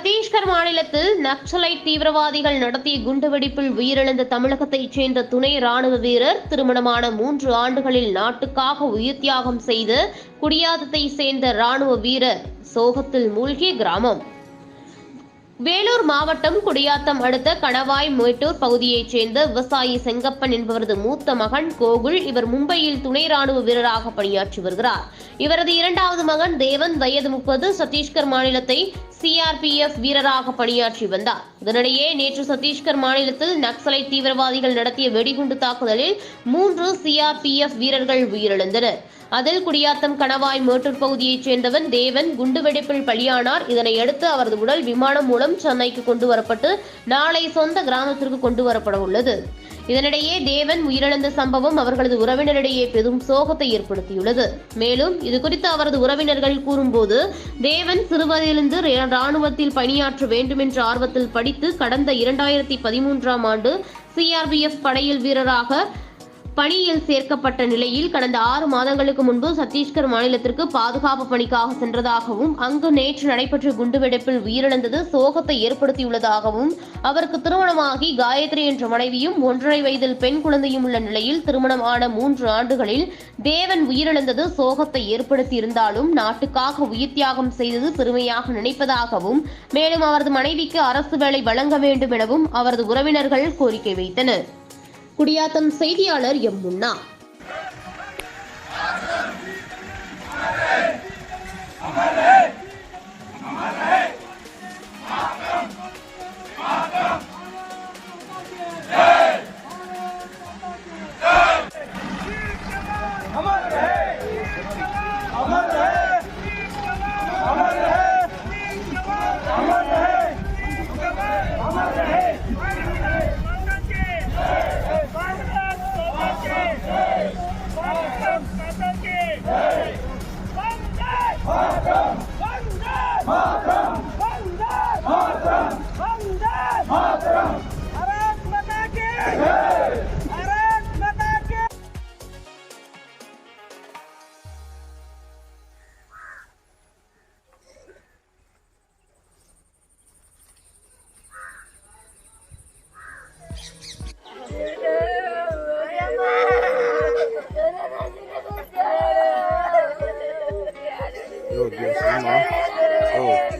சத்தீஸ்கர் மாநிலத்தில் நக்சலைட் தீவிரவாதிகள் நடத்திய குண்டுவெடிப்பில் உயிரிழந்த தமிழகத்தைச் சேர்ந்த துணை ராணுவ வீரர் திருமணமான மூன்று ஆண்டுகளில் நாட்டுக்காக உயிர் தியாகம் செய்த குடியாத்தத்தை சேர்ந்த ராணுவ வீரர் சோகத்தில் மூழ்கிய கிராமம். வேலூர் மாவட்டம் குடியாத்தம் அடுத்த கணவாய் மேட்டூர் பகுதியைச் சேர்ந்த விவசாயி செங்கப்பன் என்பவரது மூத்த மகன் கோகுல் இவர் மும்பையில் துணை ராணுவ வீரராக பணியாற்றி வருகிறார். இவரது இரண்டாவது மகன் தேவன் வயது முப்பது. சத்தீஸ்கர் மாநிலத்தை சிஆர்பிஎஃப் வீரராக பணியாற்றி வந்தார். இதனிடையே நேற்று சத்தீஸ்கர் மாநிலத்தில் நக்சலைட் தீவிரவாதிகள் நடத்திய வெடிகுண்டு தாக்குதலில் மூன்று சிஆர்பிஎஃப் வீரர்கள் உயிரிழந்தனர். அதில் குடியாத்தம் கணவாய் மேட்டூர் பகுதியைச் சேர்ந்தவன் தேவன் குண்டுவெடிப்பில் பலியானார். இதனையடுத்து அவரது உடல் விமானம் மூலம் சென்னைக்கு கொண்டு வரப்பட்டு நாளை சொந்த கிராமத்திற்கு கொண்டு வரப்பட உள்ளது. இதனிடையே தேவன் உயிரிழந்த சம்பவம் அவர்களது உறவினரிடையே பெரும் சோகத்தை ஏற்படுத்தியுள்ளது. மேலும் இது குறித்து அவரது உறவினர்கள் கூறும்போது தேவன் சிறுவயதிலிருந்து ராணுவத்தில் பணியாற்ற வேண்டும் என்ற ஆர்வத்தில் படி படித்து கடந்த இரண்டாயிரத்தி பதிமூன்றாம் ஆண்டு சிஆர்பிஎஃப் படையில் வீரராக பணியில் சேர்க்கப்பட்ட நிலையில் கடந்த ஆறு மாதங்களுக்கு முன்பு சத்தீஸ்கர் மாநிலத்திற்கு பாதுகாப்பு பணிக்காக சென்றதாகவும் அங்கு நேற்று நடைபெற்ற குண்டுவெடிப்பில் உயிரிழந்தது சோகத்தை ஏற்படுத்தியுள்ளதாகவும் அவருக்கு திருமணமாகி காயத்ரி என்ற மனைவியும் ஒன்றரை வயதில் பெண் குழந்தையும் உள்ள நிலையில் திருமணமான மூன்று ஆண்டுகளில் தேவன் உயிரிழந்தது சோகத்தை ஏற்படுத்தியிருந்தாலும் நாட்டுக்காக உயிர் தியாகம் செய்தது பெருமையாக நினைப்பதாகவும் மேலும் அவரது மனைவிக்கு அரசு வேலை வழங்க வேண்டும் எனவும் அவரது உறவினர்கள் கோரிக்கை வைத்தனர். குடியாத்தம் செய்தியாளர் எம் முன்னா. Oh.